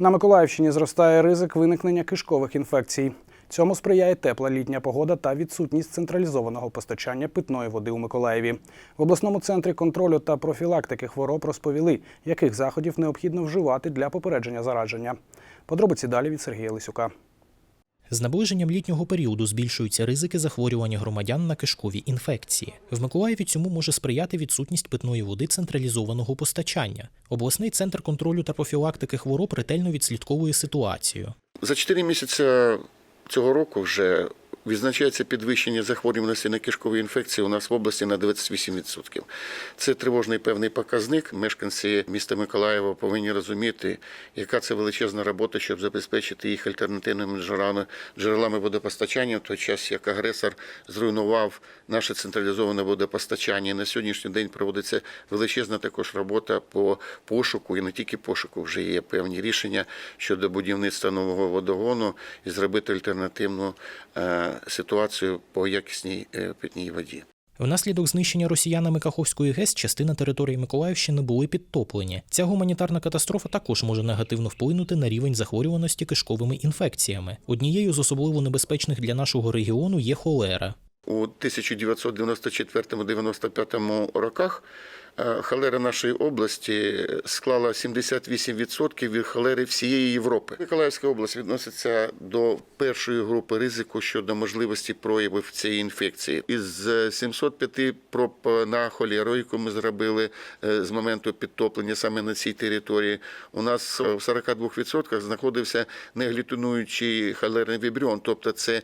На Миколаївщині зростає ризик виникнення кишкових інфекцій. Цьому сприяє тепла літня погода та відсутність централізованого постачання питної води у Миколаєві. В обласному центрі контролю та профілактики хвороб розповіли, яких заходів необхідно вживати для попередження зараження. Подробиці далі від Сергія Лисюка. З наближенням літнього періоду збільшуються ризики захворювання громадян на кишкові інфекції. В Миколаєві цьому може сприяти відсутність питної води централізованого постачання. Обласний центр контролю та профілактики хвороб ретельно відслідковує ситуацію. За 4 місяці цього року вже відзначається підвищення захворюваності на кишкові інфекції у нас в області на 28%. Це тривожний певний показник. Мешканці міста Миколаєва повинні розуміти, яка це величезна робота, щоб забезпечити їх альтернативними джерелами, джерелами водопостачання в той час, як агресор зруйнував наше централізоване водопостачання. На сьогоднішній день проводиться величезна також робота по пошуку, і не тільки пошуку, вже є певні рішення щодо будівництва нового водогону і зробити альтернативну ситуацію по якісній е, питній воді. Внаслідок знищення росіянами Каховської ГЕС частина території Миколаївщини були підтоплені. Ця гуманітарна катастрофа також може негативно вплинути на рівень захворюваності кишковими інфекціями. Однією з особливо небезпечних для нашого регіону є холера. У 1994-95 роках е, холера нашої області склала 78% від холери всієї Європи. Миколаївська область відноситься до першої групи ризику щодо можливості проявів цієї інфекції. Із 705 проб на холеру, яку ми зробили е, з моменту підтоплення саме на цій території, у нас в 42% знаходився неглютинуючий холерний вібріон, тобто це е,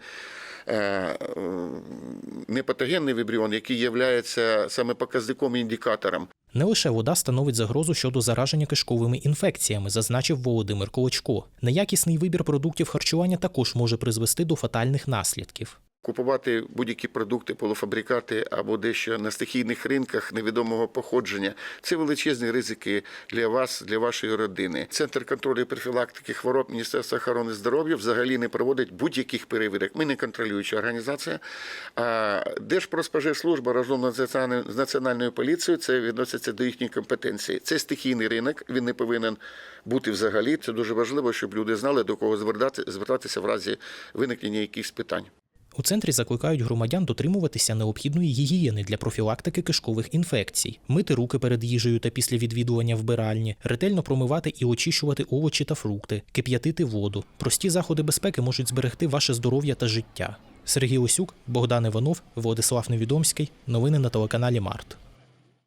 непатогенний вібріон, який є саме показником і індикатором. Не лише вода становить загрозу щодо зараження кишковими інфекціями, зазначив Володимир Колочко. Неякісний вибір продуктів харчування також може призвести до фатальних наслідків. Купувати будь-які продукти, полуфабрикати або дещо на стихійних ринках невідомого походження це величезні ризики для вас, для вашої родини. Центр контролю і профілактики хвороб Міністерства охорони здоров'я взагалі не проводить будь-яких перевірок. Ми не контролююча організація. А Держпродспоживслужба разом з національною- поліцією це відноситься до їхньої компетенції. Це стихійний ринок. Він не повинен бути взагалі. Це дуже важливо, щоб люди знали до кого звертати- звертатися в разі виникнення якихось питань. У центрі закликають громадян дотримуватися необхідної гігієни для профілактики кишкових інфекцій, мити руки перед їжею та після відвідування вбиральні, ретельно промивати і очищувати овочі та фрукти, кип'ятити воду. Прості заходи безпеки можуть зберегти ваше здоров'я та життя. Сергій Осюк, Богдан Іванов, Владислав Невідомський. Новини на телеканалі Март.